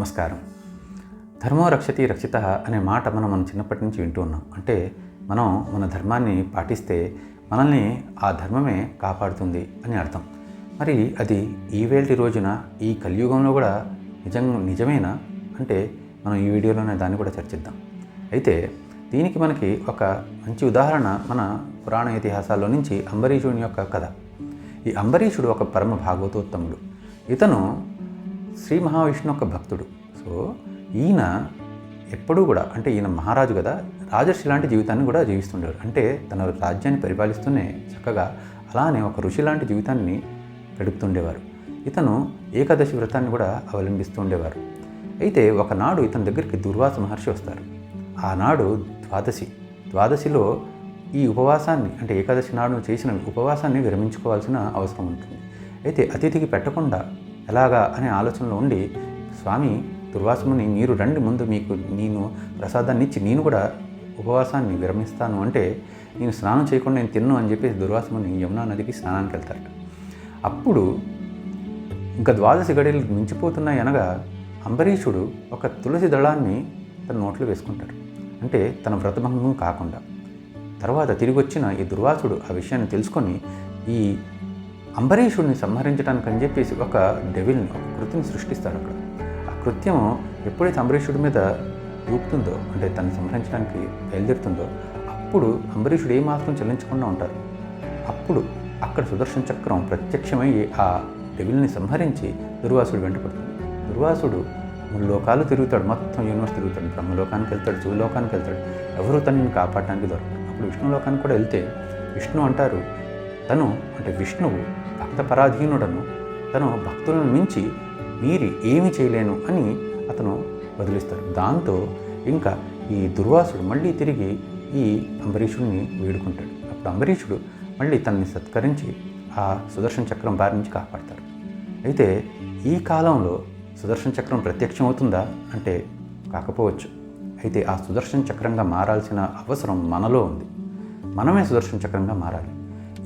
నమస్కారం. ధర్మో రక్షతి రక్షిత అనే మాట మనం మనం చిన్నప్పటి నుంచి వింటూ ఉన్నాం. అంటే మనం మన ధర్మాన్ని పాటిస్తే మనల్ని ఆ ధర్మమే కాపాడుతుంది అని అర్థం. మరి అది ఈవేల్టి రోజున ఈ కలియుగంలో కూడా నిజం నిజమేనా? అంటే మనం ఈ వీడియోలోనే దాన్ని కూడా చర్చిద్దాం. అయితే దీనికి మనకి ఒక మంచి ఉదాహరణ మన పురాణ ఇతిహాసాల్లో నుంచి అంబరీషుని యొక్క కథ. ఈ అంబరీషుడు ఒక పరమ భాగవతోత్తముడు. ఇతను శ్రీ మహావిష్ణు యొక్క భక్తుడు. సో ఈయన ఎప్పుడూ కూడా అంటే ఈయన మహారాజు కదా రాజర్షి లాంటి జీవితాన్ని కూడా జీవిస్తుండేవాడు. అంటే తన రాజ్యాన్ని పరిపాలిస్తూనే చక్కగా అలానే ఒక ఋషి లాంటి జీవితాన్ని గడుపుతుండేవారు. ఇతను ఏకాదశి వ్రతాన్ని కూడా అవలంబిస్తూ ఉండేవారు. అయితే ఒకనాడు ఇతని దగ్గరికి దుర్వాస మహర్షి వస్తారు. ఆనాడు ద్వాదశి. ద్వాదశిలో ఈ ఉపవాసాన్ని అంటే ఏకాదశి నాడు చేసిన ఉపవాసాన్ని విరమించుకోవాల్సిన అవసరం ఉంటుంది. అయితే అతిథికి పెట్టకుండా ఎలాగా అనే ఆలోచనలో ఉండి స్వామి దుర్వాసముని మీరు రండి ముందు మీకు నేను ప్రసాదాన్ని ఇచ్చి నేను కూడా ఉపవాసాన్ని విరమిస్తాను అంటే నేను స్నానం చేయకుండా నేను తిన్ను అని చెప్పేసి దుర్వాసముని యమునా నదికి స్నానానికి వెళ్తారట. అప్పుడు ఇంకా ద్వాదశి గడియలు మించిపోతున్నాయి అనగా అంబరీషుడు ఒక తులసి దళాన్ని తన నోట్లో వేసుకుంటాడు. అంటే తన వ్రతభంగం కాకుండా. తర్వాత తిరిగి వచ్చిన ఈ దుర్వాసుడు ఆ విషయాన్ని తెలుసుకొని ఈ అంబరీషుడిని సంహరించడానికి అని చెప్పేసి ఒక డెవిల్ని ఒక కృతిని సృష్టిస్తాడు అక్కడ. ఆ కృత్యం ఎప్పుడైతే అంబరీషుడి మీద దూకుతుందో అంటే తను సంహరించడానికి బయలుదేరుతుందో అప్పుడు అంబరీషుడు ఏమాత్రం చెల్లించకుండా ఉంటారు అప్పుడు అక్కడ సుదర్శన చక్రం ప్రత్యక్షమై ఆ డెవిల్ని సంహరించి దుర్వాసుడు వెంటపడుతుంది దుర్వాసుడు మూడు లోకాలు తిరుగుతాడు మొత్తం యూనివర్స్ తిరుగుతాడు. బ్రహ్మలోకానికి వెళ్తాడు శివలోకానికి వెళ్తాడు. ఎవరు తనని కాపాడడానికి దొరకదు అప్పుడు విష్ణులోకానికి కూడా వెళ్తే విష్ణు అంటారు తను అంటే విష్ణువు పరాధీనుడను తను భక్తులను మించి మీరి ఏమి చేయలేను అని అతను వదిలిస్తాడు. దాంతో ఇంకా ఈ దుర్వాసుడు మళ్ళీ తిరిగి ఈ అంబరీషుడిని వేడుకుంటాడు. అప్పుడు అంబరీషుడు మళ్ళీ తనని సత్కరించి ఆ సుదర్శన చక్రం బారి నుంచి కాపాడతాడు. అయితే ఈ కాలంలో సుదర్శన చక్రం ప్రత్యక్షం అవుతుందా అంటే కాకపోవచ్చు. అయితే ఆ సుదర్శన చక్రంగా మారాల్సిన అవసరం మనలో ఉంది. మనమే సుదర్శన చక్రంగా మారాలి.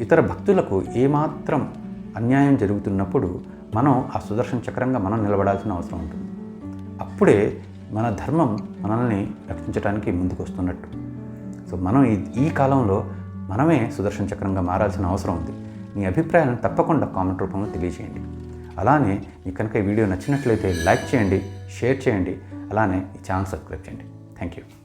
ఇతర భక్తులకు ఏమాత్రం అన్యాయం జరుగుతున్నప్పుడు మనం ఆ సుదర్శన చక్రంగా మనం నిలబడాల్సిన అవసరం ఉంటుంది. అప్పుడే మన ధర్మం మనల్ని రక్షించడానికి ముందుకు వస్తున్నట్టు సో మనం ఈ ఈ కాలంలో మనమే సుదర్శన చక్రంగా మారాల్సిన అవసరం ఉంది. మీ అభిప్రాయాలను తప్పకుండా కామెంట్ రూపంలో తెలియజేయండి. అలానే మీకు కనుక ఈ వీడియో నచ్చినట్లయితే లైక్ చేయండి షేర్ చేయండి అలానే ఈ ఛానల్ సబ్స్క్రైబ్ చేయండి. Thank you.